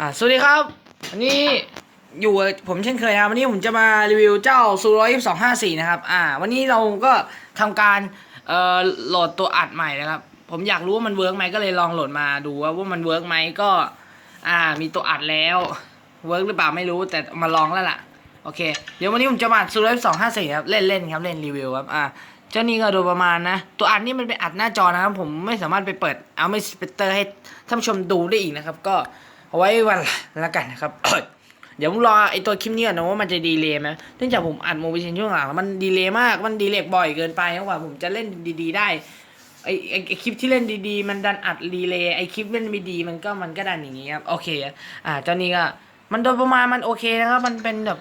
อ่าสวัสดีครับวันนี้อยู่ผมเช่นเคยนะวันนี้ผมจะมารีวิวเจ้าซูร้อยสองห้าสี่นะครับอ่าวันนี้เราก็ทำการเอ่อโหลดตัวอัดใหม่นะครับ ผมอยากรู้ว่ามันเวิร์กไหมก็เลยลองโหลดมาดูว่าว่ามันเวิร์กไหมก็ อ่ามีตัวอัดแล้วเวิร์กหรือเปล่าไม่รู้แต่มาลองแล้วล่ะโอเคเดี๋ยววันนี้ผมจะมาซูร้อยสองห้าสี่ครับเล่นเล่นครับเล่นรีวิวครับอ่าเจ้านี่ก็โดยประมาณนะ ตัวอัดนี่มันเป็นอัดหน้าจอนะครับผมไม่สามารถไปเปิดเอาไม่สเปเตอร์ให้ท่านผู้ชมดูได้อีกนะครับ ก็ เอาไว้วันละกันนะครับ เดี๋ยวผมรอไอตัวคลิปนี้ก่อนนะว่ามันจะดีเลย์ไหมเนื่องจากผมอัดโมบิเชนช่วงหลังมันดีเลย์มาก มันดีเลย์บ่อยเกินไปนะกว่าผมจะเล่นดี ๆ ได้ไอไอไอคลิปที่เล่นดีๆ มันดันอัดดีเลย์ไอคลิปเล่นไม่ดีมันก็มันก็ดันอย่างงี้ครับโอเคอ่าเจ้านี้ก็มันโดยประมาณมันโอเคนะครับ มันเป็นแบบ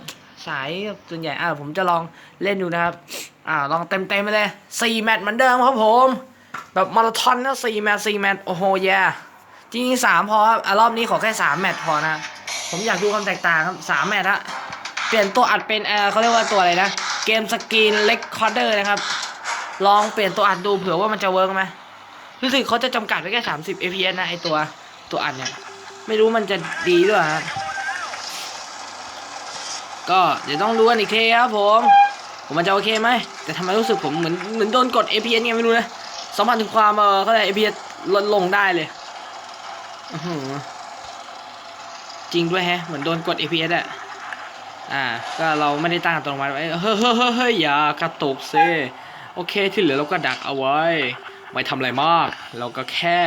สายส่วนใหญ่อ่าผมจะลองเล่นดูนะครับ อ่าลองเต็มเต็มๆไปเลยสี่แมตช์เหมือนเดิมครับผม แบบมาราธอนนะสี่แมตช์สี่แมตช์โอ้โหแย่ จริงสามพอครับอะรอบนี้ขอแค่สามแมตช์พอนะ ผมอยากดูความแตกต่างครับสามแมตช์ฮะเปลี่ยนตัวอัดเป็นเออเขาเรียกว่าตัวอะไรนะ เกมสกรีนเล็กคอร์เดอร์นะครับ ลองเปลี่ยนตัวอัดดูเผื่อว่ามันจะเวิร์กไหมรู้สึกเขาจะจำกัดไว้แค่สามสิบ fps นะไอตัวตัวอัดเนี่ย ไม่รู้มันจะดีด้วยครับก็เดี๋ยวต้องรู้กันอีกทีครับผม ผมมันจะโอเคไหมแต่ทำไมรู้สึกผมเหมือนเหมือนโดนกด APS ไงไม่รู้นะสัมผัสถึงความเออเขาเรียก APS ลดลงได้เลย จริงด้วยแฮะ เหมือนโดนกด APS อะอ่า ก็เราไม่ได้ตั้งอัตโนมัติไว้เฮ้ยเฮ้ยเฮ้ยเฮ้ยอย่ากระตุกเซโอเคที่เหลือเราก็ดักเอาไว้ ไม่ทำอะไรมาก เราก็แค่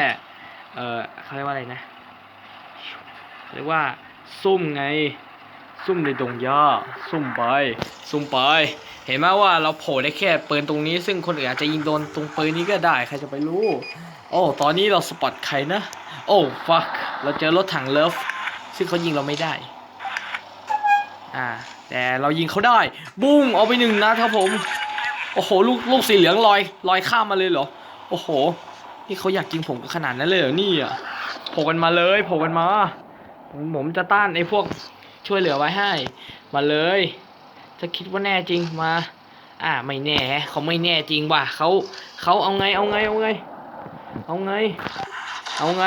เออเขาเรียกว่าอะไรนะเรียกว่าซุ่มไง ซุ่มในดงหญ้าซุ่มไป ซุ่มไป เห็นไหมว่าเราโผล่ได้แค่ปืนตรงนี้ ซึ่งคนอื่นอาจจะยิงโดนตรงปืนนี้ก็ได้ใครจะไปรู้ โอ้ ตอนนี้เราสปอตใครนะ โอ้ฟักเราเจอรถถังเลิฟ ซึ่งเขายิงเราไม่ได้ อ่า แต่เรายิงเขาได้ บุ้งเอาไปหนึ่งนะครับผม โอ้โห ลูกลูกสีเหลืองลอยลอยข้ามมาเลยเหรอ โอ้โห นี่เขาอยากยิงผมขนาดนั้นเลยเหรอนี่อะโผล่กันมาเลยโผล่กันมา ผมผมจะต้านไอ้พวก ช่วยเหลือไว้ให้ มาเลย ถ้าคิดว่าแน่จริงมา อ่าไม่แน่เขาไม่แน่จริงว่ะเขาเขาเอาไงเอาไงเอาไง เอาไง เอาไง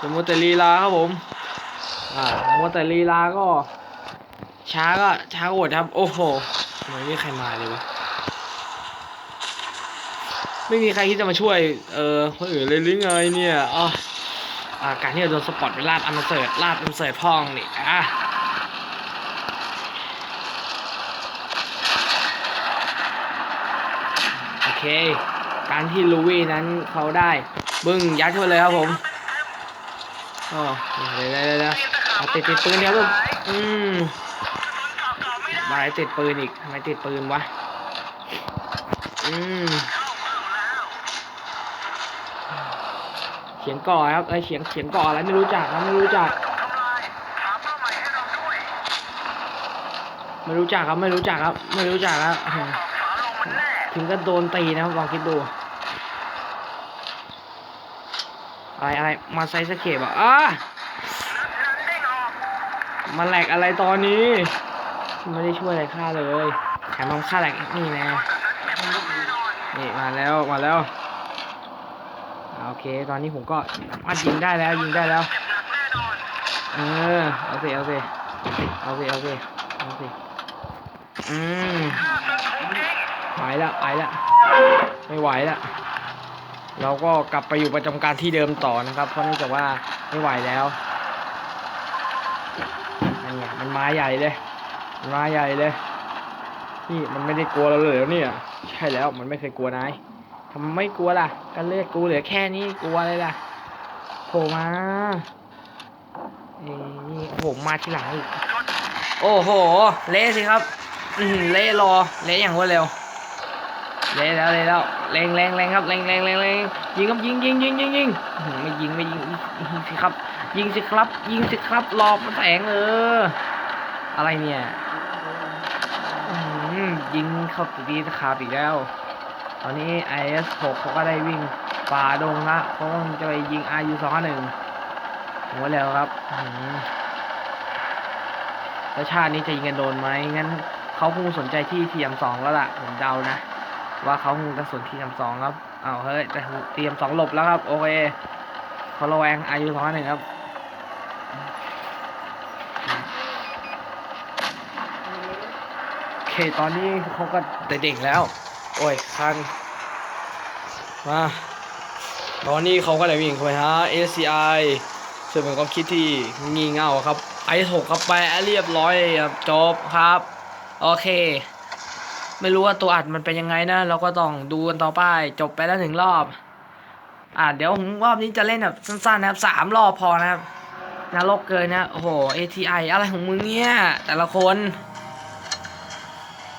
จะมัวแต่ลีลาครับผม อ่ามัวแต่ลีลาก็ ช้าก็ช้าโอดครับ โอ้โหไม่มีใครมาเลยวะไม่มีใครที่จะมาช่วย เออคนอื่นเลยหรือไงเนี่ยอ๋ออ่าการที่เราโดนสปอตไปลาดอันเสิร์ตลาดอันเสิร์ตพ่องนี่อะ โอเค การที่ลูวี่นั้นเขาได้บึ้งยัดเข้าไปเลยครับผมอ๋อเดี๋ยวเดี๋ยวเดี๋ยวเดี๋ยวเอาติดติดปืนเดียวลูกอืมมาติดปืนอีกทำไมติดปืนวะอืมเขียงก่อครับเอ้ยเขียงเขียงก่ออะไรไม่รู้จักนะไม่รู้จักไม่รู้จักครับไม่รู้จักครับไม่รู้จักครับ ถึงก็โดนตีนะครับลองคิดดูอะไรอะไรมาไซส์สเคปอะอ้ามาแหลกอะไรตอนนี้ ไม่ได้ช่วยอะไรข้าเลยแถมมันฆ่าแหลกนี่แน่นี่มาแล้วมาแล้วโอเค ตอนนี้ผมก็มายิงได้แล้วยิงได้แล้วเออเอาสิเอาสิเอาสิเอาสิเอาสิอืม ไหวแล้วไหวแล้วไม่ไหวแล้วเราก็กลับไปอยู่ประจำการที่เดิมต่อนะครับ เพราะเนื่องจากว่าไม่ไหวแล้วนั่นไงมันมาใหญ่เลยมันมาใหญ่เลย นี่มันไม่ได้กลัวเราเลยเหรอเนี่ยใช่แล้วมันไม่เคยกลัวนายทำไมไม่กลัวล่ะกันเลือกกูเหลือแค่นี้กลัวอะไรล่ะโผล่มาเอ้ยนี่โอ้โหมาทีหลังอีก โอ้โห เละสิครับเละรอ เละอย่างรวดเร็ว เละแล้วเละแล้วแรงแรงแรงครับแรงแรงแรงแรงยิงครับยิงยิงยิงยิงยิงไม่ยิงไม่ยิงยิงสิครับ ยิงสิครับ ยิงสิครับรอบแสงเอออะไรเนี่ยยิงเข้าตีดีตะขาบอีกแล้ว ตอนนี้ IS6 เขาก็ได้วิ่งฝ่าดงละเขากำลังจะไปยิง RU 2 5 1 หัวแล้วครับแล้วชาตินี้จะยิงกันโดนไหมงั้นเขาคงสนใจที่ทีมสองแล้วล่ะ ผมเดานะ ว่าเขางูกระสุนทีมสองครับเอาเฮ้ยแต่ทีมสองหลบแล้วครับ โอเคเขาระแวงอายุสองหนึ่งครับโอเคตอนนี้เขาก็เด็กแล้ว โอ้ยคันมาตอนนี้เขาก็ได้วิ่งเข้าไปฮะ ACI ส่วนผมก็คิดที่งี่เง่าครับไอหกเข้าไปเรียบร้อยครับจบครับ โอเค ไม่รู้ว่าตัวอัดมันเป็นยังไงนะเราก็ต้องดูกันต่อไป จบไปแล้วหนึ่งรอบ อ่าเดี๋ยวรอบนี้จะเล่นแบบสั้นๆนะครับสามรอบพอนะครับนรกเกินนะโอ้โห ATI อะไรของมึงเนี่ยแต่ละคน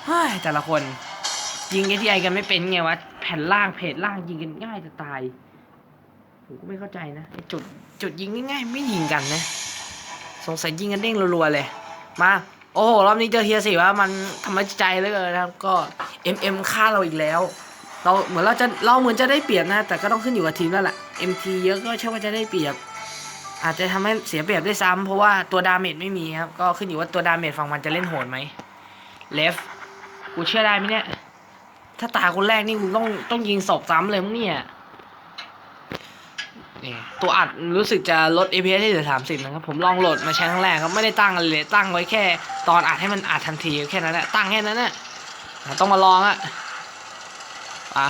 เฮ้ยแต่ละคน ยิง ATI กันไม่เป็นไงวะแผ่นล่างเพจล่างยิงกันง่ายจะตายผมก็ไม่เข้าใจนะจุดจุดยิงง่ายๆไม่ยิงกันนะ สงสัยยิงกันเด้งรัวๆเลย มา อ้โหรอบนี้เจอเทียสี่ว่ามันทำร้ใจเลยนะครับ ก็ MM ฆ่าเราอีกแล้ว เราเหมือนเราจะเราเหมือนจะได้เปรียบนะ แต่ก็ต้องขึ้นอยู่กับทีมแล้วแหละ MT เยอะก็ใช่ว่าจะได้เปรียบ อาจจะทำให้เสียเปรียบด้ซ้ำเพราะว่าตัวดาเมจไม่มีครับก็ขึ้นอยู่ว่าตัวดาเมจฝั่งมันจะเล่นโหดไหมเลฟกูเชื่อได้ไหมเนี่ยถ้าตาคนแรกนี่กูต้องต้องยิงศพซ้ำเลยมั้งเนี่ย นี่ตัวอัดรู้สึกจะลด APS ให้เหลือสามสิบนะครับ ผมลองโหลดมาใช้ครั้งแรกครับ ไม่ได้ตั้งอะไรเลย ตั้งไว้แค่ ตอนอัดให้มันอัดทันทีแค่นั้นแหละ ตั้งแค่นั้นแหละต้องมาลองอะอะ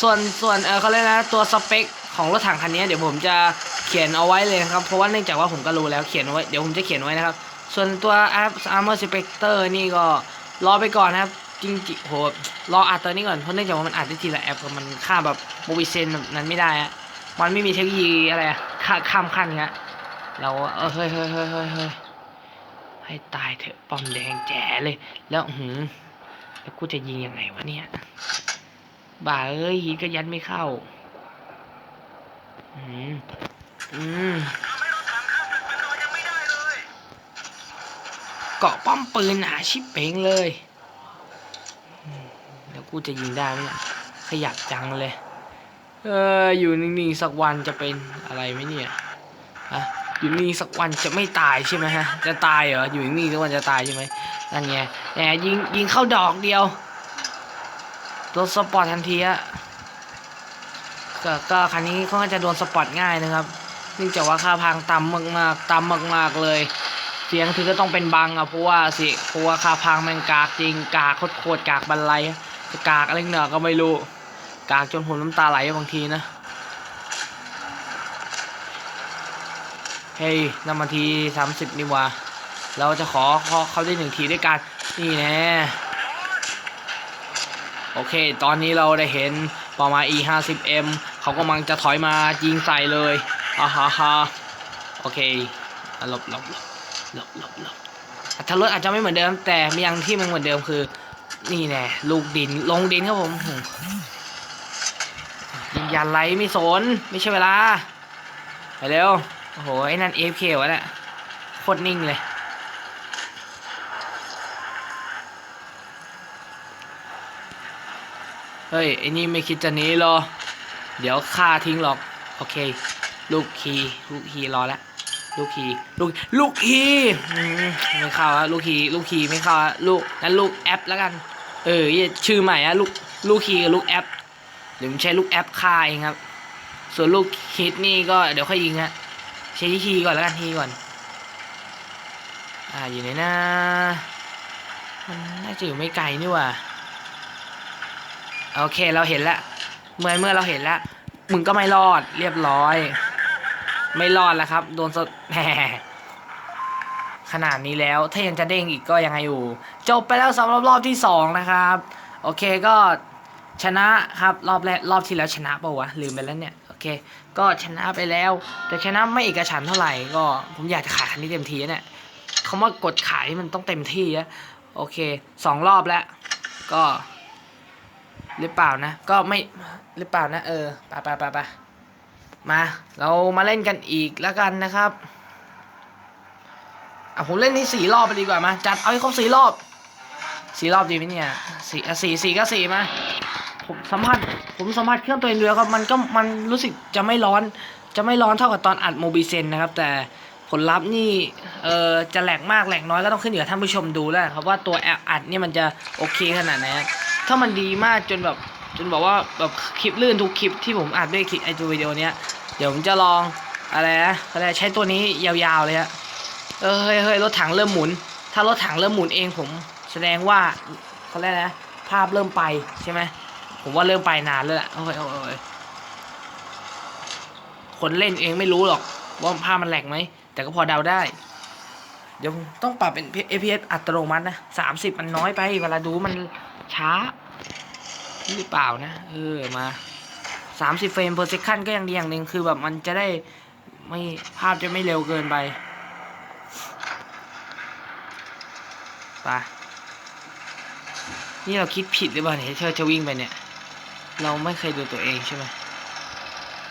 ส่วนส่วนเออเขาเรียกนะตัวสเปคของรถถังคันนี้เดี๋ยวผมจะเขียนเอาไว้เลยนะครับ เพราะว่าเนื่องจากว่าผมก็รู้แล้วเขียนไว้ เดี๋ยวผมจะเขียนไว้นะครับ ส่วนตัว Armor Spectre นี่ก็รอไปก่อนนะครับ จริงๆโหรออัดตัวนี้ก่อนเพราะเนื่องจากว่ามันอัดได้ทีละแอปมันค่าแบบโมบิเซนนั้นไม่ได้อะมันไม่มีเทคโนโลยีอะไรอะข้าข้ามขั้นเงี้ยเราเออเฮ้ยเฮ้ยเฮ้ยเฮ้ยเฮ้ยให้ตายเถอะป้อมแดงแจ๋เลย แล้วหืมแล้วกูจะยิงยังไงวะเนี่ยบ่าเอ้ยฮีทก็ยัดไม่เข้าอืมอืมเกาะป้อมปืนหนาชิบเป่งเลย กูจะยิงได้ไหมเนี่ยขยับจังเลย เอออยู่นิ่งๆสักวันจะเป็นอะไรไหมเนี่ยฮะอยู่นิ่งสักวันจะไม่ตายใช่ไหมฮะ จะตายเหรอ อยู่นิ่งๆสักวันจะตายใช่ไหมนั่นไงแหมยิงยิงเข้าดอกเดียวโดนสปอร์ตทันทีอะก็ก็คันนี้เขาจะโดนสปอร์ตง่ายนะครับเนื่องจากว่าค่าพังต่ำมากๆต่ำมากๆเลย เสียงถึงก็ต้องเป็นบังอะเพราะว่าสิเพราะว่าค่าพังมันกากจริงกากโคตรกากบันไลจะ กากอะไรเหนือก็ไม่รู้ กากจนผมน้ำตาไหลบางทีนะ เฮ้ยน้ำมันทีสามสิบนี่ว่าเราจะขอขอเขาได้หนึ่งทีด้วยกัน นี่แน่โอเค ตอนนี้เราได้เห็นประมาณ e 5 0 m เขากำลังจะถอยมายิงใส่เลยอ่าฮะฮะโอเคหลบหลบหลบหลบหลบอัตราลดอาจจะไม่เหมือนเดิม แต่มีอย่างที่มันเหมือนเดิมคือ นี่แน่ลูกดินลงดินครับผมหืมยิงยันไรไม่สน ไม่ใช่เวลา ไปเร็ว โอ้โห ไอ้นั่น AFK วะเนี่ยโคตรนิ่งเลย เฮ้ย ไอ้นี่ไม่คิดจะหนี้หรอ เดี๋ยวฆ่าทิ้งหรอก โอเค ลูกคีลูกคีรอแล้วลูกคีลูกลูกคีไม่เข้าอะลูกคีลูกคีไม่เข้าอะลูกงั้นลูกแอปแล้วกัน เออชื่อใหม่อะลูกลูกคีกับลูกแอปเดี๋ยวผมใช้ลูกแอปฆ่าเองครับ ส่วนลูกคิดนี่ก็เดี๋ยวค่อยยิงฮะใช้ทีก่อนแล้วกันทีก่อน อ่าอยู่ไหนนะมันน่าจะอยู่ไม่ไกลนี่ว่าโอเคเราเห็นแล้วเมื่อเมื่อเราเห็นแล้วมึงก็ไม่รอดเรียบร้อย ไม่รอดแล้วครับ โดนสดแหม ขนาดนี้แล้ว ถ้ายังจะเด้งอีกก็ยังไงอยู่ จบไปแล้วสำหรับรอบที่สองนะครับ โอเคก็ชนะครับรอบแรกรอบที่แล้วชนะเปล่าวะลืมไปแล้วเนี่ยโอเค ก็ชนะไปแล้ว แต่ชนะไม่เอกฉันเท่าไหร่ก็ผมอยากจะขายคันนี้เต็มทีนะเนี่ยคำว่ากดขายมันต้องเต็มที่อะโอเคสองรอบแล้ว ก็หรือเปล่านะ ก็ไม่หรือเปล่านะ เออไปไปไปไปมา เรามาเล่นกันอีกแล้วกันนะครับ อะผมเล่นที่สี่รอบไปดีกว่ามาจัดเอาให้ครบสี่รอบสี่รอบดีไหมเนี่ยสี่สี่สี่ก็สี่มาผมสัมผัสผมสัมผัสเครื่องตัวเองดูแล้วครับมันก็มันรู้สึกจะไม่ร้อน จะไม่ร้อนเท่ากับตอนอัดโมบิเซนนะครับ แต่ผลลัพธ์นี่เออจะแหลกมากแหลกน้อยก็ต้องขึ้นอยู่กับท่านผู้ชมดูแล้วครับว่าตัวแอปอัดเนี่ยมันจะโอเคขนาดไหนถ้ามันดีมากจนแบบจนบอกว่าแบบคลิปลื่นทุกคลิปที่ผมอัดด้วยคลิปไอตัววิดีโอเนี้ยเดี๋ยวผมจะลองอะไรนะอะไรใช้ตัวนี้ยาวๆเลยฮะ เออเฮ้ยเฮ้ยรถถังเริ่มหมุน ถ้ารถถังเริ่มหมุนเองผมแสดงว่าเขาเรียกอะนะ ภาพเริ่มไปใช่ไหมผมว่าเริ่มไปนานแล้วแหละโอ้ยโอ้ยคนเล่นเองไม่รู้หรอก ว่าภาพมันแหลกไหม แต่ก็พอเดาได้ เดี๋ยวต้องปรับเป็น APS อัตโนมัตินะสามสิบมันน้อยไป เวลาดูมันช้าหรือเปล่านะ เออมาสามสิบเฟรม per second ก็ยังดีอย่างหนึ่งคือแบบมันจะได้ไม่ภาพจะไม่เร็วเกินไป ไปนี่เราคิดผิดหรือเปล่าเนี่ยเธอจะวิ่งไปเนี่ย เราไม่เคยดูตัวเองใช่ไหม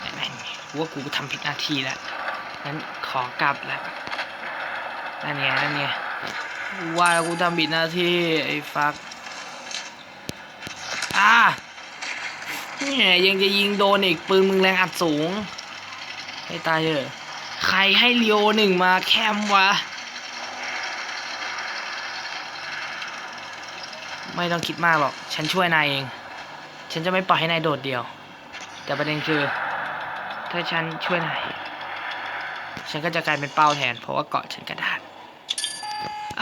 นั่นไงว่ากูทำผิดหน้าที่แล้วงั้นขอกลับแล้วนั่นไงนั่นไงว่ากูทำผิดหน้าที่ไอ้ฟักอ่าเนี่ยยังจะยิงโดนอีกปืนมึงแรงอัดสูง ให้ตายเถอะใครให้เลียวหนึ่งมาแคมวะ ไม่ต้องคิดมากหรอก ฉันช่วยนายเอง ฉันจะไม่ปล่อยให้นายโดดเดี่ยว แต่ประเด็นคือ ถ้าฉันช่วยนาย ฉันก็จะกลายเป็นเป้าแทน เพราะว่าเกาะฉันกระดาน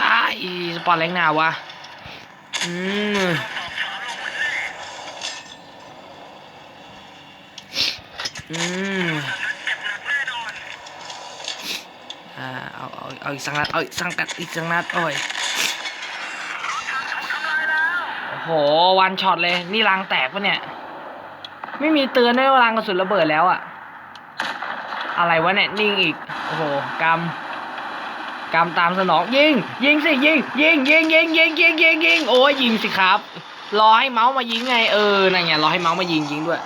อ้ายสปอร์ตแรงหนาวะ อืมอืมอ่า เอา เอา เอาอีกสักนัด เอาอีกสักนัดอีกสักนัดโอ้ย วันช็อตเลย นี่รังแตกปะเนี่ย ไม่มีเตือนด้วยว่ารังกระสุนระเบิดแล้วอะอะไรวะเนี่ยนิ่งอีก โอ้โหกรรมกรรมตามสนองยิง ยิงสิยิง ยิงยิงยิงยิงยิงยิงยิงโอ้ยยิงสิครับ รอให้เมาส์มายิงไงเออนั่นไงรอให้เมาส์มายิงยิงด้วย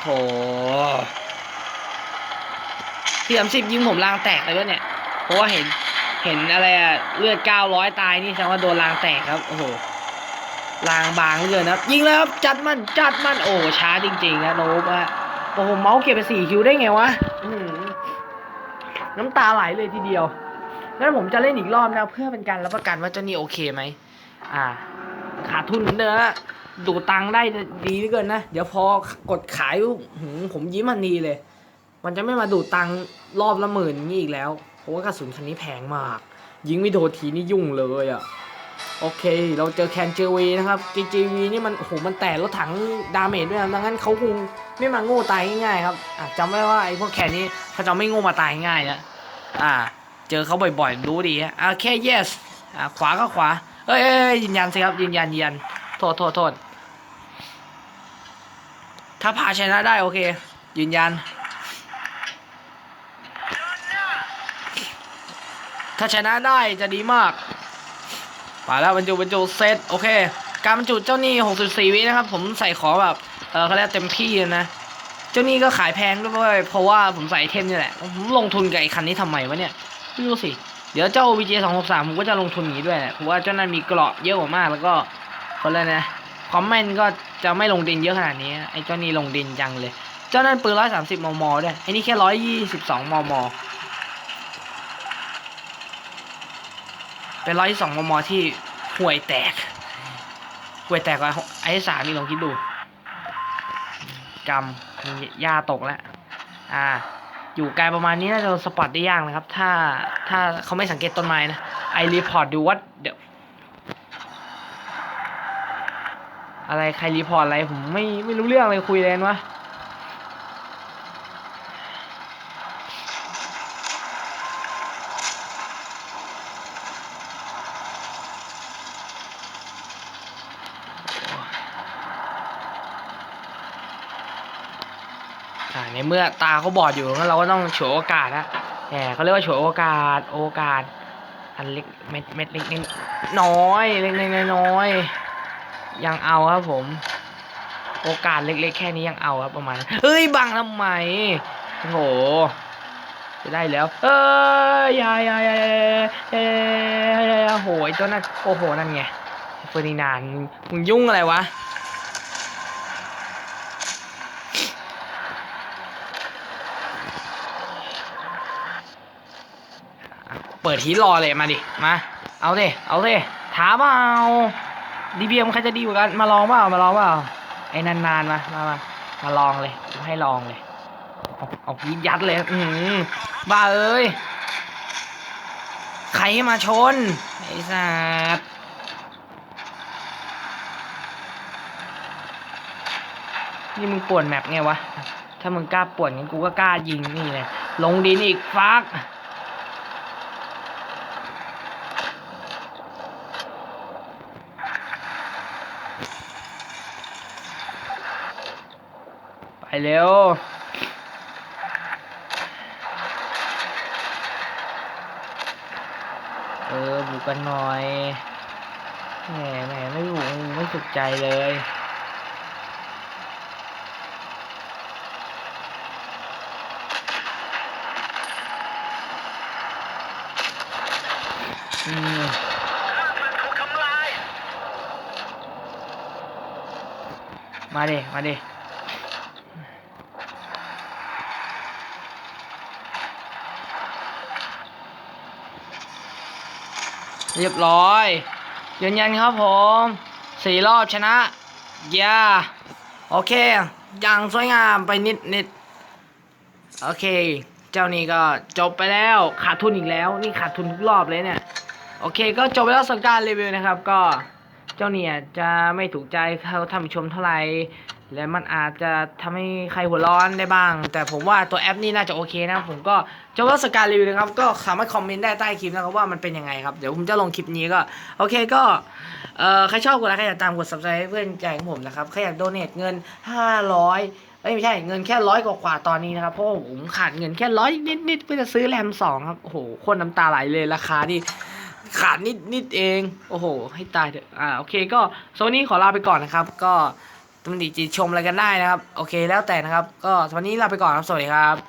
โถเสียมสิบยิงผมรางแตกเลยเนี่ยเพราะว่าเห็นเห็นอะไรอะเลือดเก้าร้อยตายนี่แสดงว่าโดนรางแตกครับโอ้โห รางบางเหลยนะครับ ยิงเลยครับจัดมันจัดมันโอ้ช้าจริงๆนะโนบะโอ้โหเมาส์เก็บไปสี่คิวได้ไงวะน้ำตาไหลเลยทีเดียวงั้นผมจะเล่นอีกรอบนะเพื่อเป็นการรับประกันว่าเจ้านี่โอเคไหมอ่า ขาดทุนเหมือนเดิมดูตังได้ดีเหลือเกินนะ เดี๋ยวพอกดขายหืผมยิ้มมันดีเลย มันจะไม่มาดูตังรอบละหมื่นนี่อีกแล้ว เพราะว่ากระสุนคันนี้แพงมาก ยิงไม่โดนทีนี่ยุ่งเลยอะ่ะ โอเค เราเจอแคนเจวีนะครับ GGV นี่มันโอ้โหมันแตกรถถังดาเมจด้วยนะดังนั้นเขาคงไม่มาโง่ตายง่ายๆครับอะจำไว้ว่าไอ้พวกแคนนี้เขาจะไม่โง่มาตายง่ายนะอ่า เจอเขาบ่อยๆรู้ดีอะอะแค่ yes อะขวาก็ขวาเอ้ยเอ้ยเอ้ยยืนยันสิครับยืนยันยืนยันโทษโทษโทษถ้าพาชนะได้โอเค ยืนยัน ถ้าชนะได้จะดีมาก ไปแล้วบรรจุบรรจุเซตโอเค การบรรจุเจ้านี่64 วินะครับ ผมใส่ของแบบเออเขาเรียกเต็มที่นะเจ้านี่ก็ขายแพงด้วยเพราะว่าผมใส่เทมนี่แหละผมลงทุนกับไอ้คันนี้ทำไมวะเนี่ยไม่รู้สิเดี๋ยวเจ้า VJ 2 6 3ผมก็จะลงทุนอย่างนี้ด้วยแหละเพราะว่าเจ้านั้นมีเกราะเยอะกว่ามากแล้วก็เขาเรียนะคอมเมนต์ก็จะไม่ลงดินเยอะขนาดนี้ไอ้เจ้านี่ลงดินจังเลย เจ้านั้นปืนร้อยสามสิบมมด้วยไอ้นี่แค่ร้อยยี่สิบสองมม เป็นร้อยสองมมที่ห่วยแตกห่วยแตกกว่าไอ้สามนี่ลองคิดดูกำมีหญ้าตกแล้ว อ่า อยู่ไกลประมาณนี้น่าจะสปอตได้ยากนะครับ ถ้าถ้าเขาไม่สังเกตต้นไม้นะไอรีพอร์ตดูวัดเดี๋ยวอะไรใครรีพอร์ตอะไรผมไม่ไม่รู้เรื่องเลยคุยเลยนวะ เมื่อตาเขาบอดอยู่งั้นเราก็ต้องโฉวโอกาสนะแหมเขาเรียกว่าโฉวโอกาสโอกาส อันเล็กเม็ดเม็ดเล็กน้อยเล็กเล็กน้อยยังเอาครับผม โอกาสเล็กๆ แค่นี้ยังเอาครับประมาณเฮ้ยบังทำไมโอ้โหจะได้แล้วเอ้ยอยาอยาอยาอยายาอยาโหยตัวนั้นโอ้โหนั่นไงเฟอร์ดินานมึงยุ่งอะไรวะ เปิดทีรอเลยมาดิมาเอาดิเอาดิถามเปล่าดีเบีเอ็มใครจะดีกว่ากันมาลองเปล่ามาลองเปล่าไอ้นานๆมามามามาลองเลยกูให้ลองเลยเอาเอายียัดเลยอือหือบ้าเอ้ยใครมาชนไอ้สัตว์นี่มึงป่วนแมปไงวะ ถ้ามึงกล้าป่วนงั้นกูก็กล้ายิงนี่เลยลงดินอีกฟัก เร็ว เออ บุกกันหน่อย แหมแหมไม่บุกไม่สุขใจเลยอืมมาดิ มาดิ เรียบร้อยยืนยันครับผมสี่รอบชนะย่าโอเค อย่างสวยงามไปนิดนิดโอเค เจ้านี่ก็จบไปแล้วขาดทุนอีกแล้ว นี่ขาดทุนทุกรอบเลยเนี่ย โอเค ก็จบไปแล้วสำหรับการรีวิวนะครับ ก็เจ้าเนี่ยจะไม่ถูกใจเขาท่านผู้ชมเท่าไหร่ และมันอาจจะทำให้ใครหัวร้อนได้บ้าง แต่ผมว่าตัวแอปนี่น่าจะโอเคนะ ผมก็จบแล้วสการรีวิวนะครับ ก็สามารถคอมเมนต์ได้ใต้คลิปนะครับว่ามันเป็นยังไงครับ เดี๋ยวผมจะลงคลิปนี้ก็ โอเคก็เอ่อใครชอบกดไลค์ใครอยากตามกด subscribe ให้เพื่อนใจของผมนะครับใครอยากโดเนทเงิน 500เอ้ยไม่ใช่เงินแค่ร้อยกว่าตอนนี้นะครับเพราะผมขาดเงินแค่ร้อยนิดๆเพื่อจะซื้อแรมสองครับโอ้โหคนน้ำตาไหลเลยราคานี่ขาดนิดนิดเอง โอ้โห ให้ตายเถอะอ่าโอเคก็สวันนี้ขอลาไปก่อนนะครับ ก็ ตำหนิจิตชมอะไรกันได้นะครับ โอเคแล้วแต่นะครับ ก็สวันนี้ลาไปก่อนครับ สวัสดีครับ